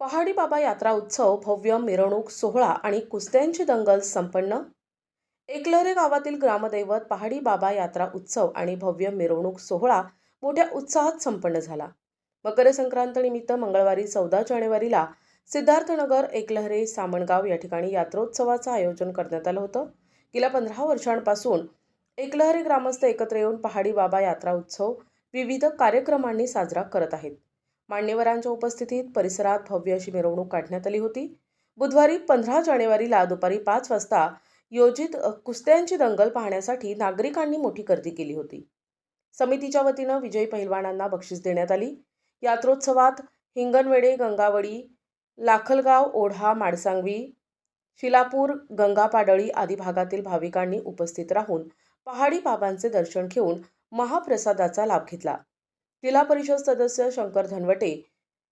पहाडी बाबा यात्रा उत्सव भव्य मिरवणूक सोहळा आणि कुस्त्यांची दंगल संपन्न? एकलहरे गावातील ग्रामदैवत पहाडी बाबा यात्रा उत्सव आणि भव्य मिरवणूक सोहळा मोठ्या उत्साहात संपन्न झाला. मकर संक्रांत निमित्त मंगळवारी चौदा जानेवारीला सिद्धार्थनगर एकलहरे सामणगाव या ठिकाणी यात्रोत्सवाचं आयोजन करण्यात आलं होतं. गेल्या पंधरा वर्षांपासून एकलहरे ग्रामस्थ एकत्र येऊन पहाडी बाबा यात्रा उत्सव विविध कार्यक्रमांनी साजरा करत आहेत. मान्यवरांच्या उपस्थितीत परिसरात भव्य अशी मिरवणूक काढण्यात आली होती. बुधवारी पंधरा जानेवारीला दुपारी पाच वाजता योजित कुस्त्यांची दंगल पाहण्यासाठी नागरिकांनी मोठी गर्दी केली होती. समितीच्या वतीनं विजयी पहिलवानांना बक्षीस देण्यात आली. यात्रोत्सवात हिंगणवेडे गंगावडी लाखलगाव ओढा माडसांगवी शिलापूर गंगापाडळी आदी भागातील भाविकांनी उपस्थित राहून पहाडी बाबांचे दर्शन घेऊन महाप्रसादाचा लाभ घेतला. जिल्हा परिषद सदस्य शंकर धनवटे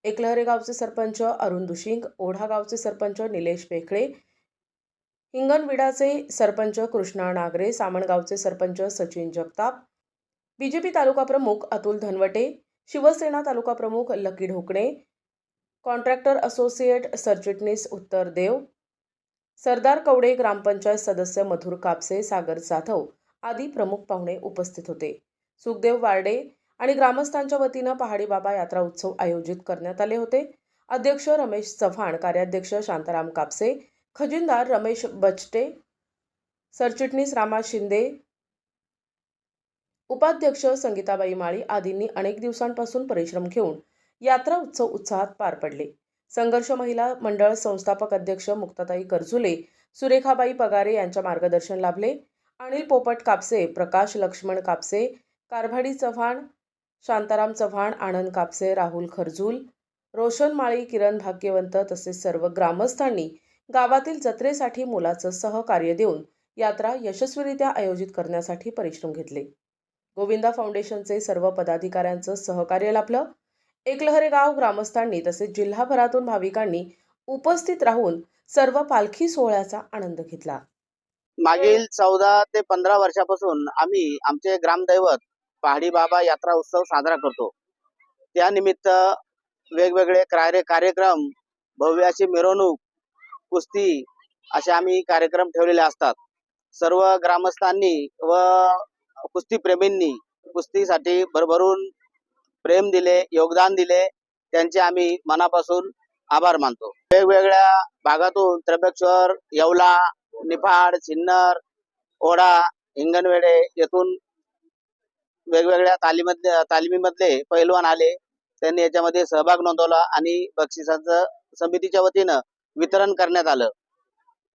एकलहरे गावचे सरपंच अरुण दुशिंग ओढा गावचे सरपंच निलेश पेखळे हिंगणविडाचे सरपंच कृष्णा नागरे सामणगावचे सरपंच सचिन जगताप बीजेपी तालुका प्रमुख अतुल धनवटे शिवसेना तालुका प्रमुख लकी ढोकणे कॉन्ट्रॅक्टर असोसिएट सरचिटणीस उत्तर देव सरदार कवडे ग्रामपंचायत सदस्य मधुर कापसे सागर जाधव आदी प्रमुख पाहुणे उपस्थित होते. सुखदेव वार्डे आणि ग्रामस्थांच्या वतीनं पहाडी बाबा यात्रा उत्सव आयोजित करण्यात आले होते. अध्यक्ष रमेश चव्हाण कार्याध्यक्ष शांताराम कापसे खजिनदार रमेश बचटे सरचिटणीस रामा शिंदे उपाध्यक्ष संगीताबाई माळी आदींनी अनेक दिवसांपासून परिश्रम घेऊन यात्रा उत्सव उत्साहात पार पडले. संघर्ष महिला मंडळ संस्थापक अध्यक्ष मुक्ताताई करजुले सुरेखाबाई पगारे यांच्या मार्गदर्शन लाभले अनिल पोपट कापसे प्रकाश लक्ष्मण कापसे कारभाडी चव्हाण शांताराम चव्हाण आनंद कापसे राहुल खरजूल रोशन माळी किरण भाग्यवंत तसेच सर्व ग्रामस्थांनी गावातील जत्रेसाठी मुलाचं सहकार्य देऊन यात्रा यशस्वीरित्या आयोजित करण्यासाठी परिश्रम घेतले. गोविंदा फाउंडेशनचे सर्व पदाधिकाऱ्यांचं सहकार्य लाभलं. एकलहरे गाव ग्रामस्थांनी तसेच जिल्हाभरातून भाविकांनी उपस्थित राहून सर्व पालखी सोहळ्याचा आनंद घेतला. मागील चौदा ते पंधरा वर्षापासून आम्ही आमचे ग्रामदैवत पहाडी बाबा यात्रा उत्सव साजरा करतो. त्यानिमित्त वेगवेगळे कार्य कार्यक्रम भव्याची मिरवणूक कुस्ती असे आम्ही कार्यक्रम ठेवलेले असतात. सर्व ग्रामस्थांनी व कुस्तीप्रेमींनी कुस्तीसाठी भरभरून प्रेम दिले योगदान दिले. त्यांचे आम्ही मनापासून आभार मानतो. वेगवेगळ्या भागातून त्र्यंबकेश्वर येवला निफाड सिन्नर ओढा हिंगणवेडे येथून वेगवेगळ्या तालीमधले तालिमीमधले पैलवान आले. त्यांनी याच्यामध्ये सहभाग नोंदवला आणि बक्षिसांचं समितीच्या वतीनं वितरण करण्यात आलं.